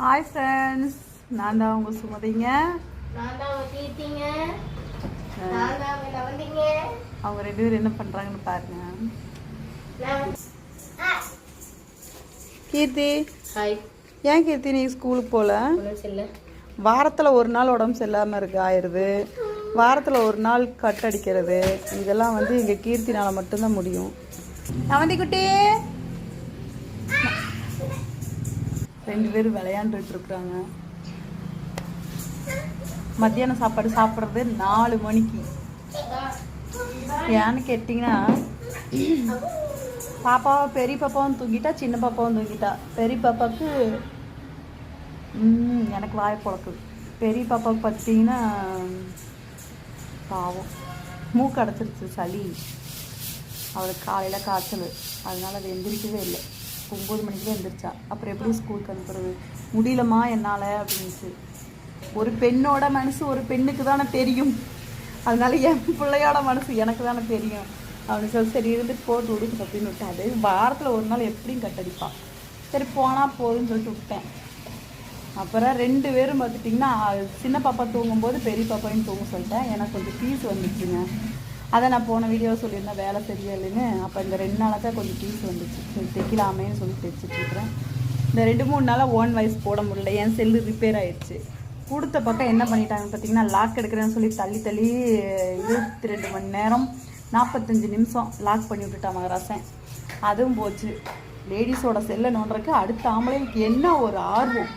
Hi friends நான் தான் உங்கள் சுமதிங்க அவங்க ரெண்டு பேரும் என்ன பண்ணுறாங்கன்னு பாருங்க. கீர்த்தி. ஹாய் ஏன் கீர்த்தி நீ ஸ்கூலுக்கு போகல வாரத்தில் ஒரு நாள் உடம்பு சரியில்லாமல் இருக்கு ஆயிடுது வாரத்தில் ஒரு நாள் கட் அடிக்கிறது இதெல்லாம் வந்து எங்கள் கீர்த்தினால் மட்டும்தான் முடியும். நவந்தி குட்டி ரெண்டு பேரும் விளையாண்டுட்டு இருக்கிறாங்க. மத்தியான சாப்பாடு சாப்பிட்றது நாலு மணிக்கு. ஏன்னு கேட்டிங்கன்னா பாப்பாவை பெரிய பாப்பாவும் தூங்கிட்டா சின்ன பாப்பாவும் தூங்கிட்டா. பெரிய பாப்பாவுக்கு எனக்கு வாய் பொழக்குது பெரிய பாப்பாவுக்கு பார்த்தீங்கன்னா பாவம். மூக்கு அடைச்சிருச்சு சளி. அவளுக்கு காலையில் காய்ச்சல். அதனால அது எந்திரிக்கவே இல்லை. ஒம்பது மணிக்கே எழுந்திரிச்சா அப்புறம் எப்படி ஸ்கூலுக்கு அனுப்புறது? முடியலம்மா என்னால் அப்படின்ட்டு ஒரு பெண்ணோட மனசு ஒரு பெண்ணுக்கு தானே தெரியும். அதனால என் பிள்ளையோட மனசு எனக்கு தானே தெரியும். அப்படின்னு சொல்லி சரி இருந்துட்டு போட்டு விடுங்க அப்படின்னு விட்டாது வாரத்தில் ஒரு நாள் எப்படியும் கட்டடிப்பான் சரி போனால் போதும்னு சொல்லிட்டு விட்டேன் அப்புறம் ரெண்டு பேரும் பார்த்துட்டிங்கன்னா சின்ன பாப்பா தூங்கும்போது பெரிய பாப்பாவையும் தூங்க சொல்லிட்டேன். எனக்கு கொஞ்சம் ஃபீஸ் வந்துச்சுங்க. அதை நான் போன வீடியோ சொல்லியிருந்தேன் வேலை சரியா இல்லைன்னு அப்போ இந்த ரெண்டு நாளாக தான் கொஞ்சம் பீஸ் வந்துச்சு. சரி தைக்கலாமேன்னு சொல்லி தைச்சிட்டு இருக்கிறேன். இந்த ரெண்டு மூணு நாளாக ஓன் வாய்ஸ் போட முடியல. என் செல்லு ரிப்பேர் ஆயிடுச்சு. கொடுத்த பக்கம் என்ன பண்ணிட்டாங்கன்னு பார்த்தீங்கன்னா லாக் எடுக்கிறேன்னு சொல்லி தள்ளி தள்ளி இருபத்தி ரெண்டு மணி நேரம் நாற்பத்தஞ்சு நிமிஷம் லாக் பண்ணி விட்டுட்டான் மகராசன். அதுவும் போச்சு. லேடிஸோட செல்லை நோண்டுறதுக்கு அடுத்த ஆம்பளைக்கு என்ன ஒரு ஆர்வம்?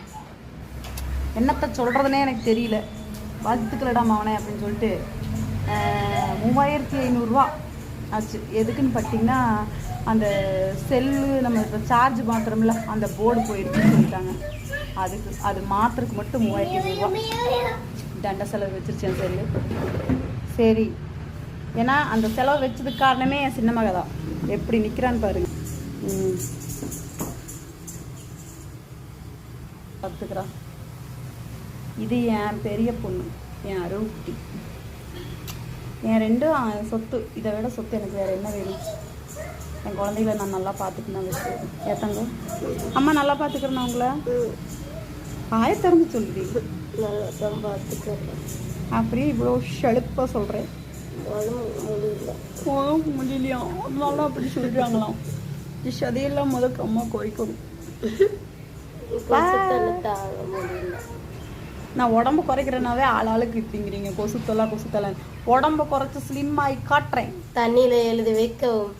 என்னத்தை சொல்கிறதுனே எனக்கு தெரியல. பார்த்துக்கலடா மவனே அப்படின்னு சொல்லிட்டு மூவாயிரத்தி ஐநூறுரூவா ஆச்சு. எதுக்குன்னு பார்த்தீங்கன்னா அந்த செல்லு நம்ம இப்போ சார்ஜ் மாத்திரம்ல அந்த போர்டு போயிருக்குன்னு சொல்லிட்டாங்க. அதுக்கு அது மாத்திரக்கு மட்டும் மூவாயிரத்தி ஐநூறுரூவா தண்ட செலவு வச்சிருச்சேன் செல்லு. சரி. ஏன்னா அந்த செலவு வச்சதுக்கு காரணமே என் சின்ன மக தான். எப்படி நிற்கிறான்னு பாருங்க. ம். இது என் பெரிய பொண்ணு. என் அருள்குட்டி என் ரெண்டும் சொத்து. இதை விட சொத்து எனக்கு வேறு என்ன வேணும்? என் குழந்தைகளை நான் நல்லா வச்சு ஏத்தங்க அம்மா நல்லா பார்த்துக்கிறேன் உங்களை? ஆய திறந்து சொல்லுடி. நல்லா தான் பார்த்துக்கிறேன். அப்படியே இவ்வளோ செழுப்பாக சொல்கிறேன் உடம்பு முடியல. உடம்பு முடியலையா? அதனால அப்படி சொல்கிறாங்களாம் சதையெல்லாம் முதல் அம்மா குறைக்கணும். நான் உடம்பு குறைக்கிறேனாவே ஆள் ஆளுக்கு இப்படிங்கிறீங்க. கொசு கொசுத்தலை உடம்ப குறைச்சி ஸ்லிம் ஆகி காட்டுறேன். தண்ணியில் எழுதி வைக்கவும்.